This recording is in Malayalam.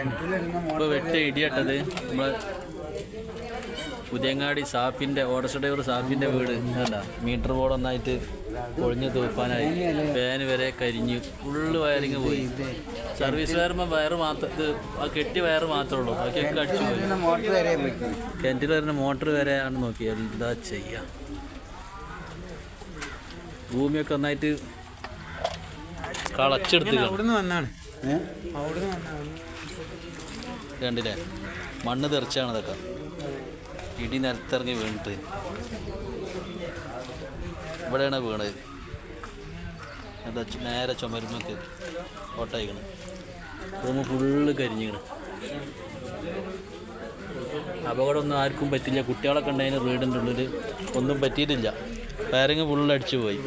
ഇപ്പോൾ വെച്ച ഇടിയട്ടത് നമ്മളെ പുതിയങ്ങാടി സാഫിന്റെ ഓട്ടോറിക്ഷ ഡ്രൈവർ സാഫിന്റെ വീട്. അല്ല മീറ്റർ ബോർഡ് ഒന്നായിട്ട് പൊളിഞ്ഞ് തൂപ്പാനായി. ഫാന് വരെ കരിഞ്ഞ് ഫുള്ള് വയറിങ് പോയി. സർവീസ് വയറുമ്പോൾ വയറ് മാത്രം ആ കെട്ടി വയറ് മാത്രമേ ഉള്ളൂ. ബാക്കിയൊക്കെ അടിച്ചു പോയി. കിണറ്റിൽ വരുന്ന മോട്ടർ വരെ ആണ് നോക്കി. എന്താ ചെയ്യുക ഭൂമിയൊക്കെ ഒന്നായിട്ട് കളച്ചെടുത്ത് അവിടുന്ന് വന്നാണ്. അവിടുന്ന് വന്നാണ് കണ്ടില്ലേ? മണ്ണ് തെറിച്ചാണ് ഇതൊക്കെ. ഇടി നിലത്തിറങ്ങി വീണിട്ട്. ഇവിടെയാണ് വീണത്. എന്താ ചു- നേരെ ചുമരുമൊക്കെ ഓട്ടായിക്കണ്. Room full കരിഞ്ഞിക്കണ്. അപകടമൊന്നും ആർക്കും പറ്റില്ല. കുട്ടികളൊക്കെ ഉണ്ടായതിന് വീടിന്റെ ഉള്ളിൽ ഒന്നും പറ്റിയിട്ടില്ല. വയറിങ് ഫുള്ള് അടിച്ചു പോയി.